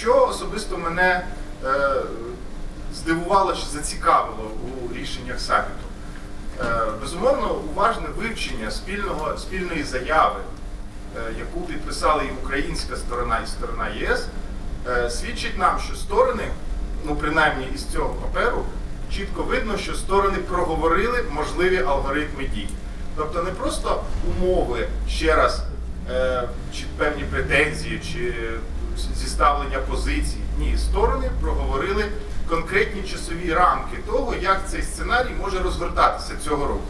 Що особисто мене е, здивувало чи зацікавило у рішеннях саміту? Е, безумовно, уважне вивчення спільного, спільної заяви, е, яку підписали і українська сторона, і сторона ЄС, е, свідчить нам, що сторони, ну принаймні із цього паперу, чітко видно, що сторони проговорили можливі алгоритми дій. Тобто не просто умови ще раз, е, чи певні претензії, чи зіставлення позицій. Ні, сторони проговорили конкретні часові рамки того, як цей сценарій може розгортатися цього року.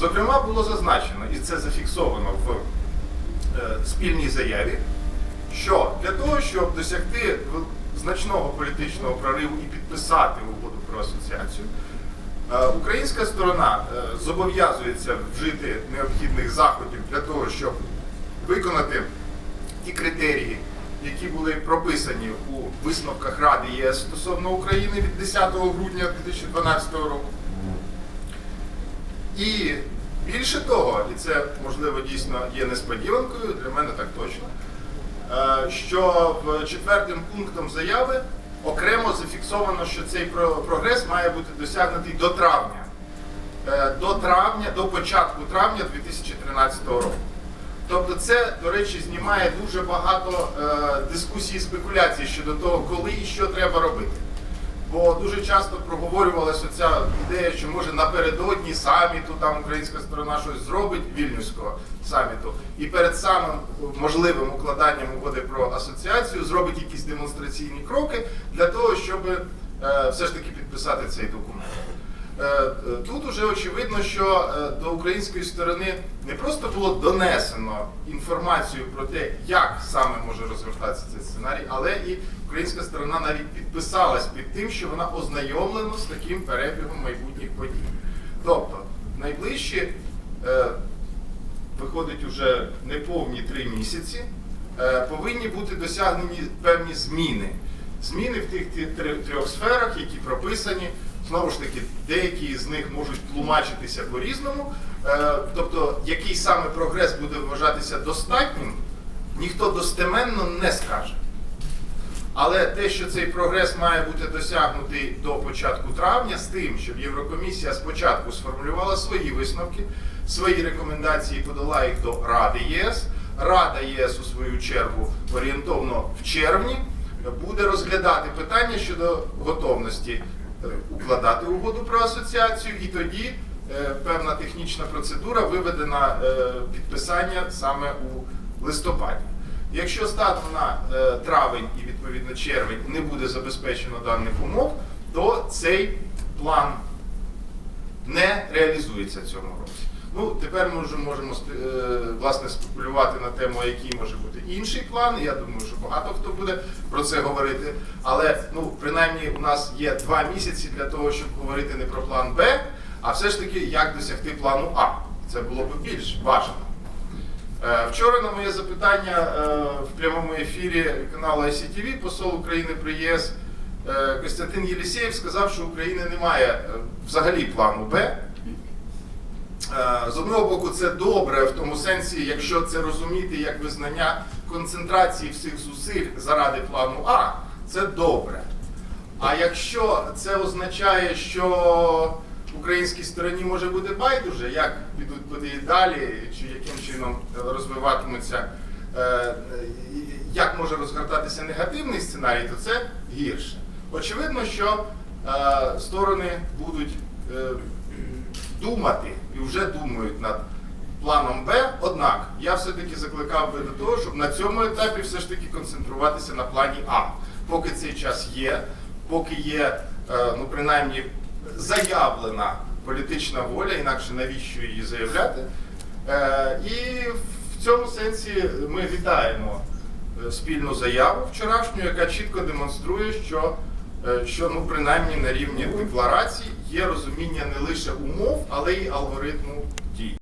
Зокрема, було зазначено, і це зафіксовано в е, спільній заяві, що для того, щоб досягти значного політичного прориву і підписати угоду про асоціацію, е, українська сторона е, зобов'язується вжити необхідних заходів для того, щоб виконати ті критерії, які були прописані у висновках Ради ЄС стосовно України від 10 грудня 2012 року. І більше того, і це можливо дійсно є несподіванкою, для мене так точно, е, що в четвертим пунктом заяви окремо зафіксовано, що цей прогрес має бути досягнутий до травня. Е, До травня, до початку травня 2013 року. Тобто це, до речі, знімає дуже багато е, дискусій і спекуляцій щодо того, коли і що треба робити. Бо дуже часто проговорювалася ця ідея, що може напередодні саміту там українська сторона щось зробить вільнюського саміту, і перед самим можливим укладанням угоди про асоціацію зробить якісь демонстраційні кроки для того, щоб е, все ж таки підписати цей документ. Е, Тут уже очевидно, що е, до української сторони не просто було донесено інформацію про те, як саме може розгортатися цей сценарій, але і українська сторона навіть підписалась під тим, що вона ознайомлена з таким перебігом майбутніх подій. Тобто, найближчі е, виходить уже неповні три місяці, повинні бути досягнені певні зміни. Зміни в тих трьох сферах, які прописані. Знову ж таки, деякі з них можуть тлумачитися по-різному. Е, Тобто, який саме прогрес буде вважатися достатнім, ніхто достеменно не скаже. Але те, що цей прогрес має бути досягнутий до початку травня, з тим, щоб Єврокомісія спочатку сформулювала свої висновки, свої рекомендації, подала їх до Ради ЄС. Рада ЄС у свою чергу орієнтовно в червні буде розглядати питання щодо готовності укладати угоду про асоціацію, і тоді е, певна технічна процедура виведе на е, підписання саме у листопаді. Якщо станом на е, травень і відповідно червень не буде забезпечено даних умов, то цей план не реалізується цьому році. Ну, тепер ми вже можемо е, власне спекулювати на тему, який може бути інший план. Я думаю, що багато хто буде про це говорити. Але ну, принаймні у нас є два місяці для того, щоб говорити не про план Б, а все ж таки, як досягти плану А. Це було б більш бажано. Е, Вчора на моє запитання е, в прямому ефірі каналу ICTV посол України при ЄС Костянтин Єлісєєв сказав, що України немає взагалі плану Б. Е, З одного боку, це добре в тому сенсі, якщо це розуміти як визнання концентрації всіх зусиль заради плану А, це добре. А якщо це означає, що українській стороні може бути байдуже, як підуть події далі, чи яким чином розвиватимуться, е, як може розгортатися негативний сценарій, то це гірше. Очевидно, що е, сторони будуть думати і вже думають над планом Б. Однак я все-таки закликав би до того, щоб на цьому етапі все ж таки концентруватися на плані А. Поки цей час є, поки є, е, ну принаймні, заявлена політична воля, інакше навіщо її заявляти. Е, І в цьому сенсі ми вітаємо е, спільну заяву вчорашню, яка чітко демонструє, що, що ну, принаймні на рівні декларацій є розуміння не лише умов, але й алгоритму дій.